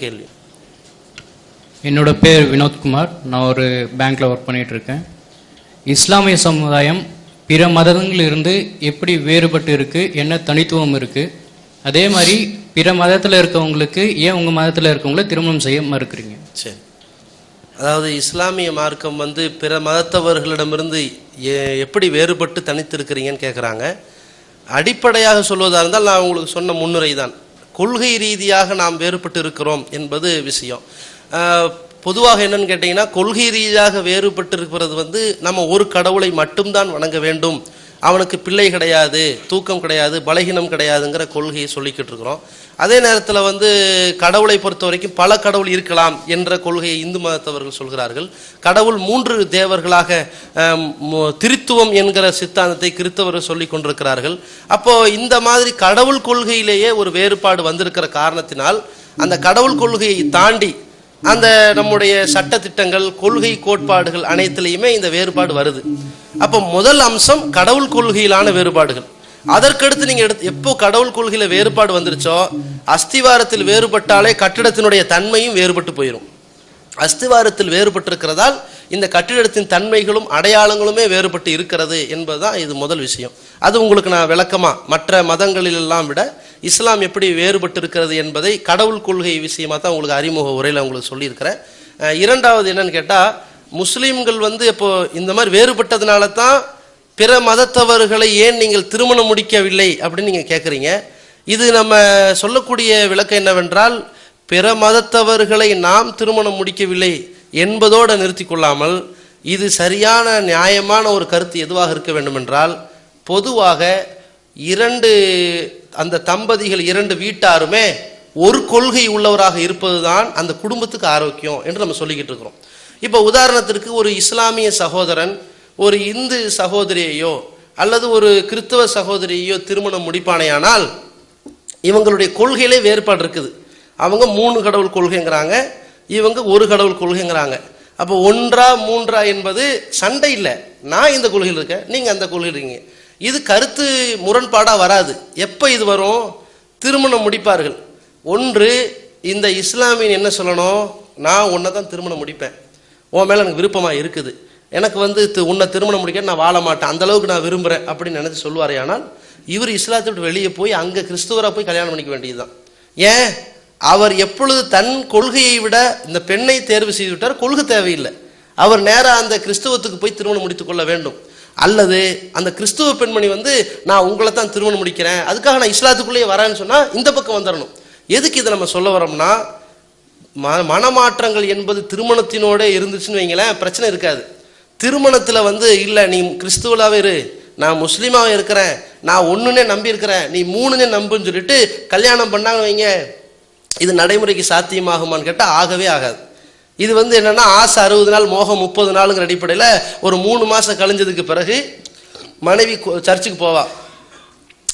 கேள்வி. என்னோட பேர் வினோத்குமார் நான் ஒரு பேங்க்ல ஒர்க் பண்ணிட்டு இருக்கேன் இஸ்லாமிய சமுதாயம் பிற மதங்களிலிருந்து எப்படி வேறுபட்டு இருக்கு என்ன தனித்துவம் இருக்கு அதே மாதிரி பிற மதத்தில் இருக்கவங்களுக்கு ஏன் உங்க மதத்தில் இருக்கவங்கள திருமணம் செய்ய மறுக்கிறீங்க? சரி. அதாவது இஸ்லாமிய மார்க்கம் வந்து பிற மதத்தவர்களிடமிருந்து எப்படி வேறுபட்டு தனித்திருக்கிறீங்கன்னு கேட்குறாங்க அடிப்படையாக சொல்வதாக இருந்தால் நான் உங்களுக்கு சொன்ன முன்னுரை தான் கொள்கை ரீதியாக நாம் வேறுபட்டு இருக்கிறோம் என்பது விஷயம். பொதுவாக என்னன்னு கேட்டிங்கன்னா கொள்கை ரீதியாக வேறுபட்டு இருக்கிறது வந்து நம்ம ஒரு கடவுளை மட்டும்தான் வணங்க வேண்டும். அவனுக்கு பிள்ளை கிடையாது தூக்கம் கிடையாது பலகீனம் கிடையாதுங்கிற கொள்கையை சொல்லிக்கிட்டு இருக்கிறோம். அதே நேரத்தில் வந்து கடவுளை பொறுத்த வரைக்கும் பல கடவுள் இருக்கலாம் என்ற கொள்கையை இந்து மதத்தவர்கள் சொல்கிறார்கள். கடவுள் மூன்று தேவர்களாக திருத்துவம் திரித்துவம் என்கிற சித்தாந்தத்தை கிறித்தவர்கள் சொல்லி கொண்டிருக்கிறார்கள். அப்போ இந்த மாதிரி கடவுள் கொள்கையிலேயே ஒரு வேறுபாடு வந்திருக்கிற காரணத்தினால் அந்த கடவுள் கொள்கையை தாண்டி அந்த நம்முடைய சட்ட திட்டங்கள் கொள்கை கோட்பாடுகள் அனைத்துலேயுமே இந்த வேறுபாடு வருது. அப்போ முதல் அம்சம் கடவுள் கொள்கையிலான வேறுபாடுகள். அதற்கடுத்து நீங்க எடுத்து எப்போ கடவுள் கொள்கையில வேறுபாடு வந்துருச்சோ அஸ்திவாரத்தில் வேறுபட்டாலே கட்டிடத்தினுடைய தன்மையும் வேறுபட்டு போயிடும் அஸ்திவாரத்தில் வேறுபட்டிருக்கிறதால் இந்த கட்டிடத்தின் தன்மைகளும் அடையாளங்களுமே வேறுபட்டு இருக்கிறது என்பதுதான் இது முதல் விஷயம். அது உங்களுக்கு நான் விளக்கமா மற்ற மதங்களிலெல்லாம் விட இஸ்லாம் எப்படி வேறுபட்டு இருக்கிறது என்பதை கடவுள் கொள்கை விஷயமா தான் உங்களுக்கு அறிமுக உரையில் உங்களுக்கு சொல்லியிருக்கிறேன். இரண்டாவது என்னன்னு கேட்டால் முஸ்லீம்கள் வந்து இப்போ இந்த மாதிரி வேறுபட்டதுனால தான் பிற மதத்தவர்களை ஏன் நீங்கள் திருமணம் முடிக்கவில்லை அப்படின்னு நீங்கள் கேட்குறீங்க இது நம்ம சொல்லக்கூடிய விளக்கம் என்னவென்றால் பிற மதத்தவர்களை நாம் திருமணம் முடிக்கவில்லை என்பதோடு நிறுத்தி கொள்ளாமல் இது சரியான நியாயமான ஒரு கருத்து எதுவாக இருக்க வேண்டுமென்றால் பொதுவாக இரண்டு அந்த தம்பதிகள் இரண்டு வீட்டாருமே ஒரு கொள்கை உள்ளவராக இருப்பதுதான் அந்த குடும்பத்துக்கு ஆரோக்கியம் என்று நம்ம சொல்லிக்கிட்டு இருக்கிறோம். இப்போ உதாரணத்திற்கு ஒரு இஸ்லாமிய சகோதரன் ஒரு இந்து சகோதரியையோ அல்லது ஒரு கிறிஸ்தவ சகோதரியையோ திருமணம் முடிப்பானேயானால் இவங்களுடைய கொள்கையிலே வேறுபாடு இருக்குது. அவங்க மூணு கடவுள் கொள்கைங்கிறாங்க இவங்க ஒரு கடவுள் கொள்கைங்கிறாங்க. அப்போ ஒன்றா மூன்றா என்பது சண்டை இல்லை. நான் இந்த கொள்கையில் இருக்கேன் நீங்கள் அந்த கொள்கையில் இருக்கீங்க. இது கருத்து முரண்பாடாக வராது. எப்போ இது வரும்? திருமணம் முடிப்பார்கள். ஒன்று இந்த இஸ்லாமியன் என்ன சொல்லணும்? நான் உன்னை தான் திருமணம் முடிப்பேன். உன் மேலே எனக்கு விருப்பமாக இருக்குது. எனக்கு வந்து உன்னை திருமணம் முடிக்க நான் வாழ மாட்டேன். அந்த அளவுக்கு நான் விரும்புகிறேன் அப்படின்னு நினச்சி சொல்லுவாரே ஆனால் இவர் இஸ்லாத்தை விட்டு வெளியே போய் அங்கே கிறிஸ்துவராக போய் கல்யாணம் பண்ணிக்க வேண்டியதுதான். ஏன்? அவர் எப்பொழுது தன் கொள்கையை விட இந்த பெண்ணை தேர்வு செய்து விட்டார் கொள்கை தேவையில்லை. அவர் நேராக அந்த கிறிஸ்துவத்துக்கு போய் திருமணம் முடித்துக்கொள்ள வேண்டும். அல்லது அந்த கிறிஸ்துவ பெண்மணி வந்து நான் உங்களை தான் திருமணம் முடிக்கிறேன் அதுக்காக நான் இஸ்லாத்துக்குள்ளேயே வரேன்னு சொன்னால் இந்த பக்கம் வந்துடணும் எதுக்கு இதை நம்ம சொல்ல வரோம்னா ம மனமாற்றங்கள் என்பது திருமணத்தினோட இருந்துச்சுன்னு வைங்களேன் பிரச்சனை இருக்காது. திருமணத்தில் வந்து இல்லை நீ கிறிஸ்துவலாகவே இரு நான் முஸ்லீமாக இருக்கிறேன் நான் ஒன்றுனே நம்பியிருக்கிறேன் நீ மூணுனே நம்புன்னு சொல்லிட்டு கல்யாணம் பண்ணாங்க வைங்க இது நடைமுறைக்கு சாத்தியமாகுமான்னு கேட்டால் ஆகவே ஆகாது. இது வந்து என்னென்னா ஆசை அறுபது நாள் மோகம் முப்பது நாளுங்கிற அடிப்படையில் ஒரு மூணு மாதம் கழிஞ்சதுக்கு பிறகு மனைவி கோ- சர்ச்சுக்கு போவான்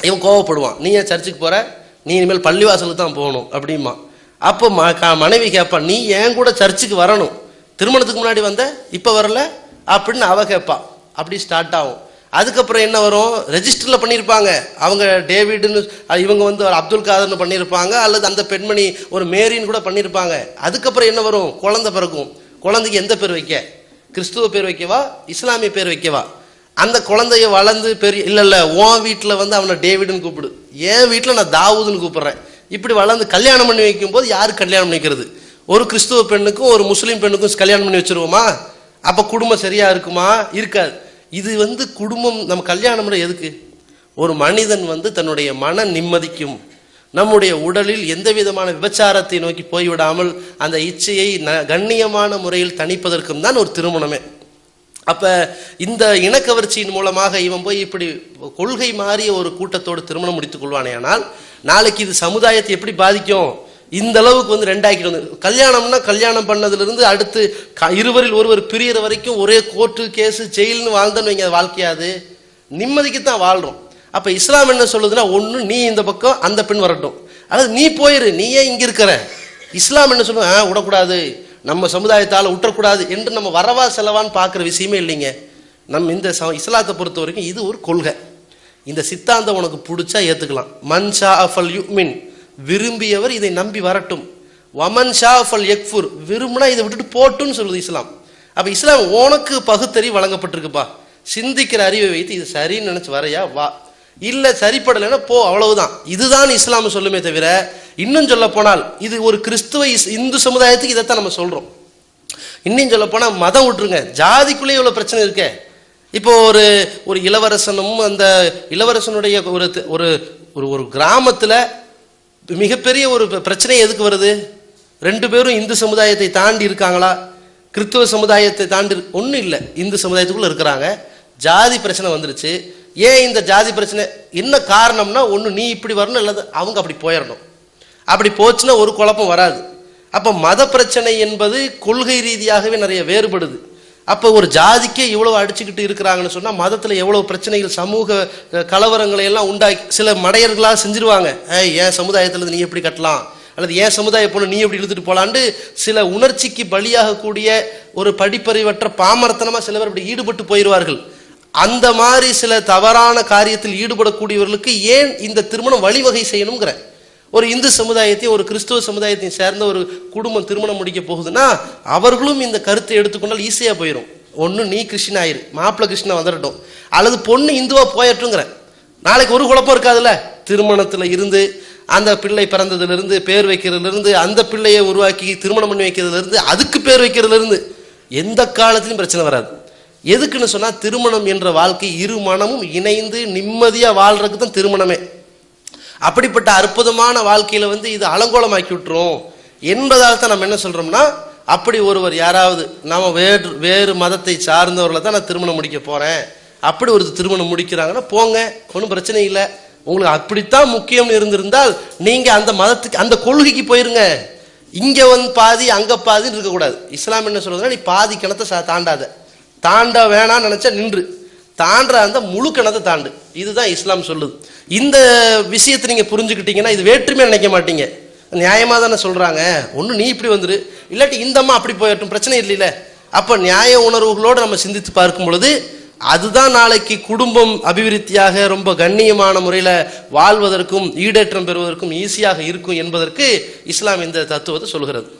இவன் கோவப்படுவான். நீ ஏன் சர்ச்சுக்கு போற? நீ இனிமேல் பள்ளிவாசலுக்கு தான் போகணும் அப்படிமா அப்போ ம மனைவி கேட்பா நீ ஏன் கூட சர்ச்சுக்கு வரணும்? திருமணத்துக்கு முன்னாடி வந்த இப்போ வரல? அப்படின்னு அவ கேட்பான் அப்படி ஸ்டார்ட் ஆகும். அதுக்கப்புறம் என்ன வரும்? ரெஜிஸ்டரில் பண்ணியிருப்பாங்க அவங்க டேவிட்னு இவங்க வந்து ஒரு அப்துல் காதர்னு பண்ணியிருப்பாங்க அல்லது அந்த பெண்மணி ஒரு மேரின்னு கூட பண்ணியிருப்பாங்க அதுக்கப்புறம் என்ன வரும்? குழந்தை பிறக்கும். குழந்தைக்கு எந்த பேர் வைக்க? கிறிஸ்துவ பேர் வைக்கவா? இஸ்லாமிய பேர் வைக்கவா? அந்த குழந்தைய வளர்ந்து பெரிய இல்லை இல்லை உன் வீட்டில் வந்து அவனை டேவிடுன்னு கூப்பிடு. என் வீட்டில் நான் தாவூதுன்னு கூப்பிடுறேன். இப்படி வளர்ந்து கல்யாணம் பண்ணி வைக்கும்போது யார் கல்யாணம் பண்ணிக்கிறது? ஒரு கிறிஸ்துவ பெண்ணுக்கும் ஒரு முஸ்லீம் பெண்ணுக்கும் கல்யாணம் பண்ணி வச்சிருவோமா? அப்போ குடும்பம் சரியா இருக்குமா? இருக்காது. இது வந்து குடும்பம் நம்ம கல்யாணம்ன்ற எதுக்கு? ஒரு மனிதன் வந்து தன்னுடைய மன நிம்மதிக்கும் நம்முடைய உடலில் எந்த விதமான விபச்சாரத்தை நோக்கி போய்விடாமல் அந்த இச்சையை ந- கண்ணியமான முறையில் தணிப்பதற்கும் தான் ஒரு திருமணமே. அப்ப இந்த இனக்கவர்ச்சியின் மூலமாக இவன் போய் இப்படி கொள்கை மாறிய ஒரு கூட்டத்தோடு திருமணம் முடித்துக் கொள்வானே ஆனால் நாளைக்கு இது சமுதாயத்தை எப்படி பாதிக்கும்? இந்த அளவுக்கு வந்து ரெண்டாக்கிட்டு வந்து கல்யாணம்னா கல்யாணம் பண்ணதுலேருந்து அடுத்து க- இருவரில் ஒருவர் பிரியற வரைக்கும் ஒரே கோர்ட்டு கேஸு ஜெயில்னு வாழ்ந்தன்னு வைங்க அது வாழ்க்கையாது நிம்மதிக்கு தான் வாழ்கிறோம் அப்போ இஸ்லாம் என்ன சொல்லுதுன்னா ஒன்று நீ இந்த பக்கம் அந்த பெண் வரட்டும். அதாவது நீ போயிரு நீ ஏன் இங்கே இருக்கிற. இஸ்லாம் என்ன சொல்லுவோம் "ஆ, விடக்கூடாது. நம்ம சமுதாயத்தால் விட்டக்கூடாது என்று நம்ம வரவா செலவான்னு பார்க்குற விஷயமே இல்லைங்க. நம்ம இந்த ச- இஸ்லாத்தை பொறுத்த வரைக்கும் இது ஒரு கொள்கை. இந்த சித்தாந்தம் உனக்கு பிடிச்சா ஏற்றுக்கலாம் மன்ஷா அஃபல் யுமின். விரும்பியவர் இதை நம்பி வரட்டும். வமன் ஷா ஃபல் யக்ஃபுர் விரும்புனா இதை விட்டுட்டு போட்டுன்னு சொல்லுது இஸ்லாம். அப்போ இஸ்லாம் உனக்கு பகுத்தறிவு வழங்கப்பட்டிருக்குப்பா. சிந்திக்கிற அறிவை வைத்து இது சரின்னு நினச்சி வரையா வா. இல்லை சரிப்படலைன்னா போ அவ்வளவுதான். இதுதான் இஸ்லாம் சொல்லுமே தவிர இன்னும் சொல்ல போனால் இது ஒரு கிறிஸ்துவ இஸ்- இந்து சமுதாயத்துக்கு இதைத்தான் நம்ம சொல்கிறோம் இன்னும் சொல்ல போனால் மதம் விட்டுருங்க. ஜாதிக்குள்ளேயே இவ்வளோ பிரச்சனை இருக்கே. இப்போ ஒரு ஒரு இளவரசனும் அந்த இளவரசனுடைய ஒரு ஒரு ஒரு ஒரு மிகப்பெரிய ஒரு பிரச்சனை எதுக்கு வருது? ரெண்டு பேரும் இந்து சமுதாயத்தை தாண்டி இருக்காங்களா? கிறிஸ்துவ சமுதாயத்தை தாண்டி ஒன்றும் இல்லை. இந்து சமுதாயத்துக்குள்ள இருக்கிறாங்க. ஜாதி பிரச்சனை வந்துருச்சு. ஏன் இந்த ஜாதி பிரச்சனை? என்ன காரணம்னா ஒன்று நீ இப்படி வரணும் இல்லை அவங்க அப்படி போயிடணும் அப்படி போச்சுன்னா ஒரு குழப்பம் வராது. அப்போ மத பிரச்சனை என்பது கொள்கை ரீதியாகவே நிறைய வேறுபடுது. அப்போ ஒரு ஜாதிக்கே இவ்வளோ அடிச்சுக்கிட்டு இருக்கிறாங்கன்னு சொன்னால் மதத்தில் எவ்வளோ பிரச்சனைகள் சமூக கலவரங்களை எல்லாம் உண்டாக்கி சில மடையர்களாக செஞ்சிருவாங்க. ஏய் என் சமுதாயத்தில் நீ எப்படி கட்டலாம்? அல்லது என் சமுதாய பொண்ணு நீ எப்படி இழுத்துட்டு போலான்ட்டு சில உணர்ச்சிக்கு பலியாகக்கூடிய ஒரு படிப்பறிவற்ற பாமரத்தனமாக சில பேர் இப்படி ஈடுபட்டு போயிடுவார்கள் அந்த மாதிரி சில தவறான காரியத்தில் ஈடுபடக்கூடியவர்களுக்கு ஏன் இந்த திருமணம் வழிவகை செய்யணுங்கிற ஒரு இந்து சமுதாயத்தையும் ஒரு கிறிஸ்துவ சமுதாயத்தையும் சேர்ந்த ஒரு குடும்பம் திருமணம் முடிக்க போகுதுன்னா அவர்களும் இந்த கருத்தை எடுத்துக்கொண்டால் ஈஸியாக போயிடும் ஒன்று நீ கிறிஸ்டின் ஆயிரு மாப்பிள்ளை கிருஷ்ணன் வந்துடட்டும். அல்லது பொண்ணு இந்துவாக போயட்டுங்கிற. நாளைக்கு ஒரு குழப்பம் இருக்காதுல்ல? திருமணத்தில் இருந்து அந்த பிள்ளை பிறந்ததுலேருந்து பேர் வைக்கிறதுலேருந்து அந்த பிள்ளையை உருவாக்கி திருமணம் பண்ணி வைக்கிறதுலேருந்து அதுக்கு பேர் வைக்கிறதுலேருந்து எந்த காலத்திலும் பிரச்சனை வராது. எதுக்குன்னு சொன்னால் திருமணம் என்ற வாழ்க்கை இரு மனமும் இணைந்து நிம்மதியாக வாழ்கிறதுக்கு தான் திருமணமே. அப்படிப்பட்ட அற்புதமான வாழ்க்கையில வந்து இது அலங்கோலமாக்கி விட்டுரும் என்பதால் தான் நம்ம என்ன சொல்றோம்னா அப்படி ஒருவர் யாராவது நாம வேறு வேறு மதத்தை சார்ந்தவர்களை தான் நான் திருமணம் முடிக்க போறேன். அப்படி ஒரு திருமணம் முடிக்கிறாங்கன்னா போங்க ஒன்றும் பிரச்சனை இல்லை. உங்களுக்கு அப்படித்தான் முக்கியம்னு இருந்திருந்தால் நீங்க அந்த மதத்துக்கு அந்த கொள்கைக்கு போயிருங்க. இங்க வந்து பாதி அங்க பாதின்னு இருக்கக்கூடாது. இஸ்லாம் என்ன சொல்றதுன்னா நீ பாதி கிணத்தை சா- தாண்டாத. தாண்ட வேணாம்னு நினைச்சா நின்று. தாண்டா அந்த முழு தாண்டு. இதுதான் இஸ்லாம் சொல்லுது. இந்த விஷயத்தை நீங்கள் புரிஞ்சுக்கிட்டீங்கன்னா இது வேற்றுமே நினைக்க மாட்டீங்க. நியாயமாக தானே சொல்கிறாங்க ஒன்று நீ இப்படி வந்துரு. இல்லாட்டி இந்த அம்மா அப்படி போயிட்டும் பிரச்சனை இல்லைல்ல அப்போ நியாய உணர்வுகளோடு நம்ம சிந்தித்து பார்க்கும் பொழுது அதுதான் நாளைக்கு குடும்பம் அபிவிருத்தியாக ரொம்ப கண்ணியமான முறையில் வாழ்வதற்கும் ஈடேற்றம் பெறுவதற்கும் ஈஸியாக இருக்கும் என்பதற்கு இஸ்லாம் இந்த தத்துவத்தை சொல்கிறது.